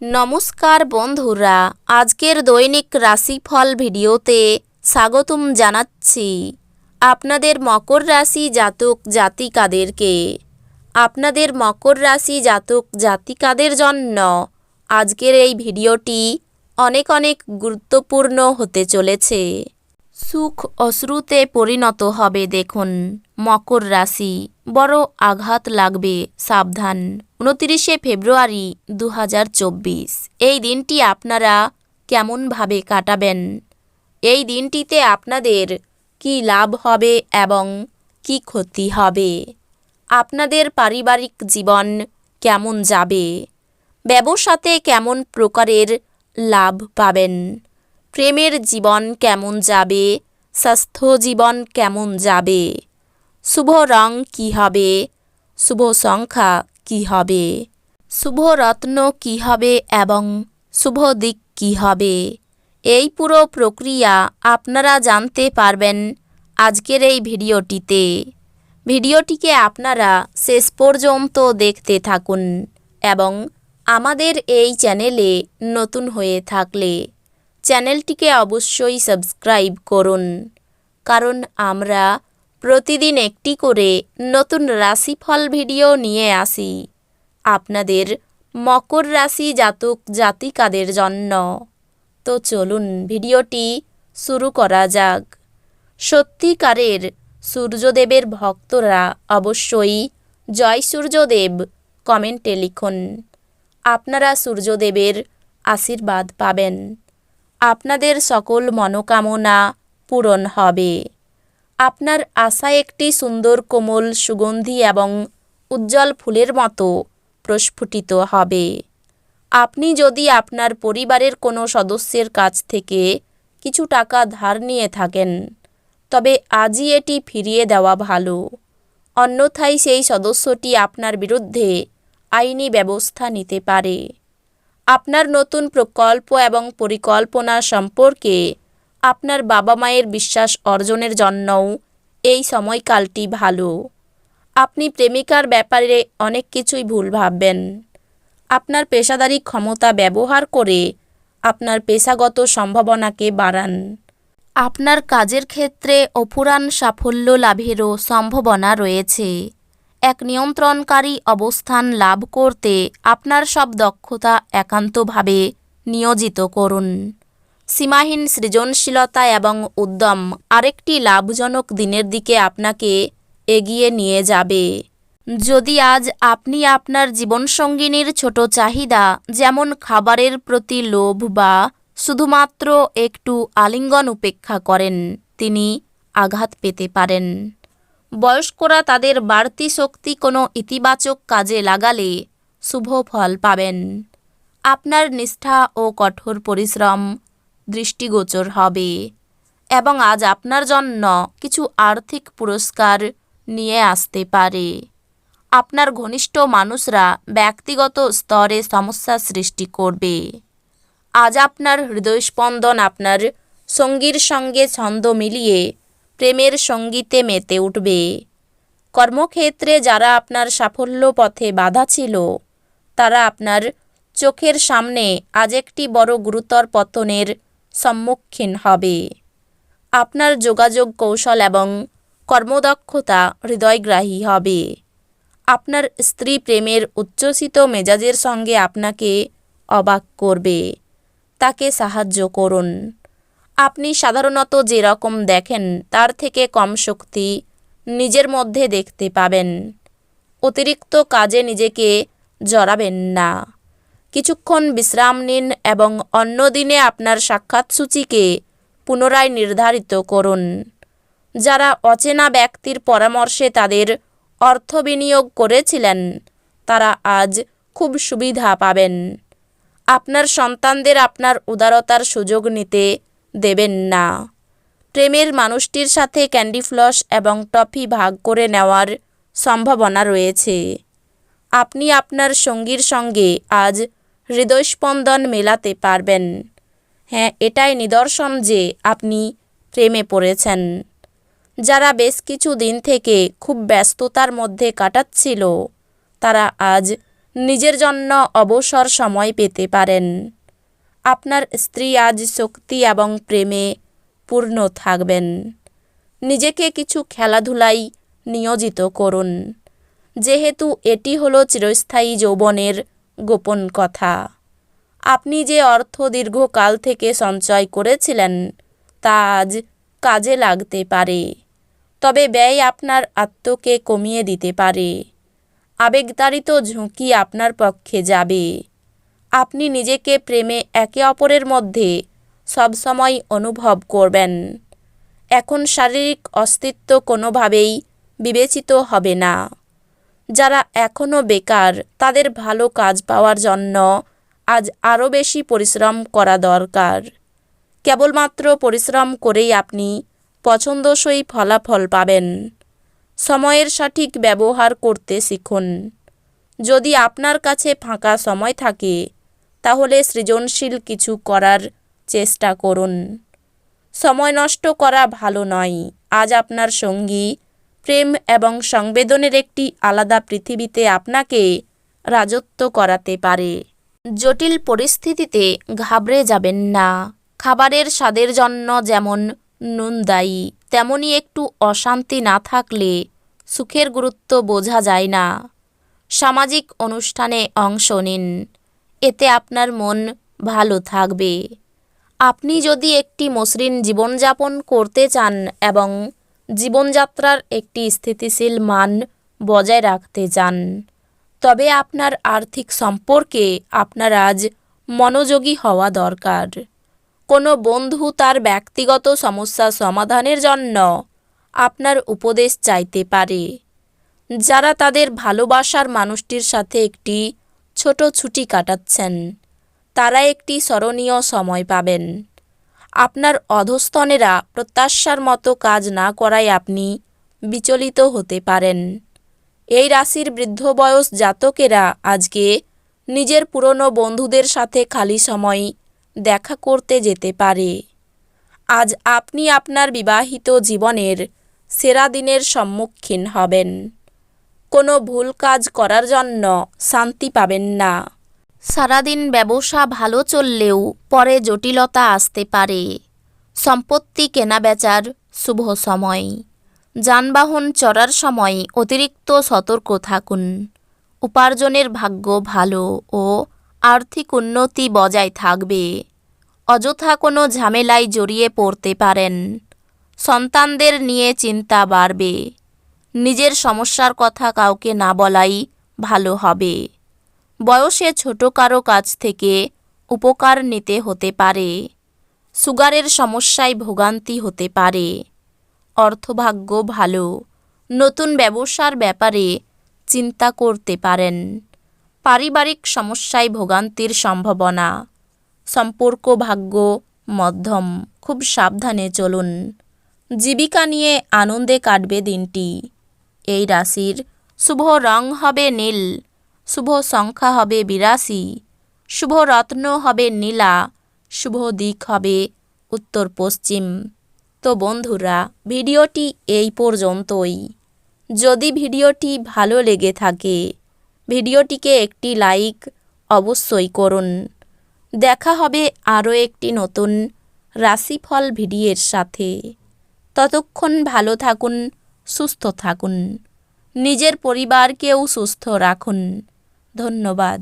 নমস্কার বন্ধুরা, আজকের দৈনিক রাশিফল ভিডিওতে স্বাগতম জানাচ্ছি আপনাদের মকর রাশি জাতক জাতিকাদেরকে। আপনাদের মকর রাশি জাতক জাতিকাদের জন্য আজকের এই ভিডিওটি অনেক অনেক গুরুত্বপূর্ণ হতে চলেছে। সুখ অশ্রুতে পরিণত হবে দেখুন, মকর রাশি বড় আঘাত লাগবে, সাবধান। উনতিরিশে ফেব্রুয়ারি দু হাজার চব্বিশ। এই দিনটি আপনারা কেমনভাবে কাটাবেন? এই দিনটিতে আপনাদের কি লাভ হবে এবং কি ক্ষতি হবে? আপনাদের পারিবারিক জীবন কেমন যাবে? ব্যবসাতে কেমন প্রকারের লাভ পাবেন? প্রেমের জীবন কেমন যাবে? স্বাস্থ্য জীবন কেমন যাবে? শুভ রং কী হবে? শুভ সংখ্যা কী হবে? শুভ রত্ন কী হবে এবং শুভ দিক কী হবে? এই পুরো প্রক্রিয়া আপনারা জানতে পারবেন আজকের এই ভিডিওটিতে। ভিডিওটিকে আপনারা শেষ পর্যন্ত দেখতে থাকুন এবং আমাদের এই চ্যানেলে নতুন হয়ে থাকলে চ্যানেলটিকে অবশ্যই সাবস্ক্রাইব করুন। কারণ আমরা প্রতিদিন একটি করে নতুন রাশিফল ভিডিও নিয়ে আসি। আপনাদের মকর রাশি জাতক জাতিকাদের জন্য। তো চলুন ভিডিওটি শুরু করা যাক। সত্যিকারের সূর্যদেবের ভক্তরা অবশ্যই জয় সূর্যদেব কমেন্টে লিখুন। আপনারা সূর্যদেবের আশীর্বাদ পাবেন। আপনাদের সকল মনোকামনা পূরণ হবে। আপনার আশা একটি সুন্দর কোমল সুগন্ধি এবং উজ্জ্বল ফুলের মতো প্রস্ফুটিত হবে। আপনি যদি আপনার পরিবারের কোনো সদস্যের কাছ থেকে কিছু টাকা ধার নিয়ে থাকেন, তবে আজই এটি ফিরিয়ে দেওয়া ভালো। অন্যথায় সেই সদস্যটি আপনার বিরুদ্ধে আইনি ব্যবস্থা নিতে পারে। আপনার নতুন প্রকল্প এবং পরিকল্পনা সম্পর্কে আপনার বাবা মায়ের বিশ্বাস অর্জনের জন্যও এই সময়কালটি ভালো। আপনি প্রেমিকার ব্যাপারে অনেক কিছুই ভুল ভাববেন। আপনার পেশাদারি ক্ষমতা ব্যবহার করে আপনার পেশাগত সম্ভাবনাকে বাড়ান। আপনার কাজের ক্ষেত্রে অফুরান সাফল্য লাভেরও সম্ভাবনা রয়েছে। এক নিয়ন্ত্রণকারী অবস্থান লাভ করতে আপনার সব দক্ষতা একান্তভাবে নিয়োজিত করুন। সীমাহীন সৃজনশীলতা এবং উদ্যম আরেকটি লাভজনক দিনের দিকে আপনাকে এগিয়ে নিয়ে যাবে। যদি আজ আপনি আপনার জীবনসঙ্গিনীর ছোট চাহিদা, যেমন খাবারের প্রতি লোভ বা শুধুমাত্র একটু আলিঙ্গন উপেক্ষা করেন, তিনি আঘাত পেতে পারেন। বয়স্করা তাদের বাড়তি শক্তি কোনো ইতিবাচক কাজে লাগালে শুভ ফল পাবেন। আপনার নিষ্ঠা ও কঠোর পরিশ্রম দৃষ্টিগোচর হবে। এবং আজ আপনার জন্য কিছু আর্থিক পুরস্কার নিয়ে আসতে পারে। আপনার ঘনিষ্ঠ মানুষরা ব্যক্তিগত স্তরে সমস্যা সৃষ্টি করবে। আজ আপনার হৃদয়স্পন্দন আপনার সঙ্গীর সঙ্গে ছন্দ মিলিয়ে প্রেমের সঙ্গীতে মেতে উঠবে। কর্মক্ষেত্রে যারা আপনার সাফল্য পথে বাধা ছিল, তারা আপনার চোখের সামনে আজ একটি বড় গুরুতর পতনের সম্মুখীন হবে। আপনার যোগাযোগ কৌশল এবং কর্মদক্ষতা হৃদয়গ্রাহী হবে। আপনার স্ত্রী প্রেমের উচ্ছ্বসিত মেজাজের সঙ্গে আপনাকে অবাক করবে। তাকে সাহায্য করুন। আপনি সাধারণত যেরকম দেখেন, তার থেকে কম শক্তি নিজের মধ্যে দেখতে পাবেন। অতিরিক্ত কাজে নিজেকে জড়াবেন না। কিছুক্ষণ বিশ্রাম নিন এবং অন্য দিনে আপনার সাক্ষাৎসূচিকে পুনরায় নির্ধারিত করুন। যারা অচেনা ব্যক্তির পরামর্শে তাদের অর্থ বিনিয়োগ করেছিলেন, তারা আজ খুব সুবিধা পাবেন। আপনার সন্তানদের আপনার উদারতার সুযোগ নিতে দেবেন না। প্রেমের মানুষটির সাথে ক্যান্ডি ফ্লস এবং টফি ভাগ করে নেওয়ার সম্ভাবনা রয়েছে। আপনি আপনার সঙ্গীর সঙ্গে আজ হৃদয়স্পন্দন মেলাতে পারবেন। হ্যাঁ এটাই নিদর্শন যে আপনি প্রেমে পড়েছেন। যারা বেশ কিছু দিন থেকে খুব ব্যস্ততার মধ্যে কাটাচ্ছিল, তারা আজ নিজের জন্য অবসর সময় পেতে পারেন। আপনার স্ত্রী আজ শক্তি এবং প্রেমে পূর্ণ থাকবেন। নিজেকে কিছু খেলাধুলাই নিয়োজিত করুন। যেহেতু এটি হলো চিরস্থায়ী যৌবনের গোপন কথা। আপনি যে অর্থ দীর্ঘকাল থেকে সঞ্চয় করেছিলেন, তা আজ কাজে লাগতে পারে। তবে ব্যয় আপনার আত্মকে কমিয়ে দিতে পারে। আবেগতাড়িত ঝুঁকি আপনার পক্ষে যাবে। আপনি নিজেকে প্রেমে একে অপরের মধ্যে সবসময় অনুভব করবেন। এখন শারীরিক অস্তিত্ব কোনোভাবেই বিবেচিত হবে না। যারা এখনও বেকার, তাদের ভালো কাজ পাওয়ার জন্য আজ আরও বেশি পরিশ্রম করা দরকার। কেবলমাত্র পরিশ্রম করেই আপনি পছন্দসই ফলাফল পাবেন। সময়ের সঠিক ব্যবহার করতে শিখুন। যদি আপনার কাছে ফাঁকা সময় থাকে, তাহলে সৃজনশীল কিছু করার চেষ্টা করুন। সময় নষ্ট করা ভালো নয়। আজ আপনার সঙ্গী প্রেম এবং সংবেদনের একটি আলাদা পৃথিবীতে আপনাকে রাজত্ব করাতে পারে। জটিল পরিস্থিতিতে ঘাবড়ে যাবেন না। খাবারের স্বাদের জন্য যেমন নুন দায়ী তেমনই একটু অশান্তি না থাকলে সুখের গুরুত্ব বোঝা যায় না। সামাজিক অনুষ্ঠানে অংশ নিন। এতে আপনার মন ভালো থাকবে। আপনি যদি একটি মসৃণ জীবনযাপন করতে চান এবং জীবনযাত্রার একটি স্থিতিশীল মান বজায় রাখতে চান। তবে আপনার আর্থিক সম্পর্কে আপনার আজ মনোযোগী হওয়া দরকার। কোনো বন্ধু তার ব্যক্তিগত সমস্যা সমাধানের জন্য আপনার উপদেশ চাইতে পারে। যারা তাদের ভালোবাসার মানুষটির সাথে একটি ছোট ছুটি কাটাচ্ছেন, তারা একটি স্মরণীয় সময় পাবেন। আপনার অধস্তনেরা প্রত্যাশার মতো কাজ না করায় আপনি বিচলিত হতে পারেন। এই রাশির বৃদ্ধ বয়স জাতকেরা আজকে নিজের পুরনো বন্ধুদের সাথে খালি সময় দেখা করতে যেতে পারে। আজ আপনি আপনার বিবাহিত জীবনের সেরা দিনের সম্মুখীন হবেন। কোনো ভুল কাজ করার জন্য শান্তি পাবেন না। সারাদিন ব্যবসা ভালো চললেও পরে জটিলতা আসতে পারে। সম্পত্তি কেনাবেচার শুভ সময়। যানবাহন চড়ার সময় অতিরিক্ত সতর্ক থাকুন। উপার্জনের ভাগ্য ভালো ও আর্থিক উন্নতি বজায় থাকবে। অযথা কোনো ঝামেলায় জড়িয়ে পড়তে পারেন। সন্তানদের নিয়ে চিন্তা বাড়বে। নিজের সমস্যার কথা কাউকে না বলাই ভালো হবে। বয়সে ছোট কারও কাছ থেকে উপকার নিতে হতে পারে। সুগারের সমস্যায় ভোগান্তি হতে পারে। অর্থভাগ্য ভালো, নতুন ব্যবসার ব্যাপারে চিন্তা করতে পারেন। পারিবারিক সমস্যায় ভোগান্তির সম্ভাবনা, সম্পর্ক ভাগ্য মধ্যম, খুব সাবধানে চলুন। জীবিকা নিয়ে আনন্দে কাটবে দিনটি। এই রাশির শুভ রং হবে নীল। শুভ সংখ্যা হবে বিরাশি, শুভ রত্ন হবে নীলা, শুভ দিক হবে উত্তর পশ্চিম। তো বন্ধুরা, ভিডিওটি এই পর্যন্তই। যদি ভিডিওটি ভালো লেগে থাকে, ভিডিওটিকে একটি লাইক অবশ্যই করুন। দেখা হবে আরও একটি নতুন রাশিফল ভিডিওর সাথে। ততক্ষণ ভালো থাকুন, সুস্থ থাকুন। নিজের পরিবারকেও সুস্থ রাখুন। ধন্যবাদ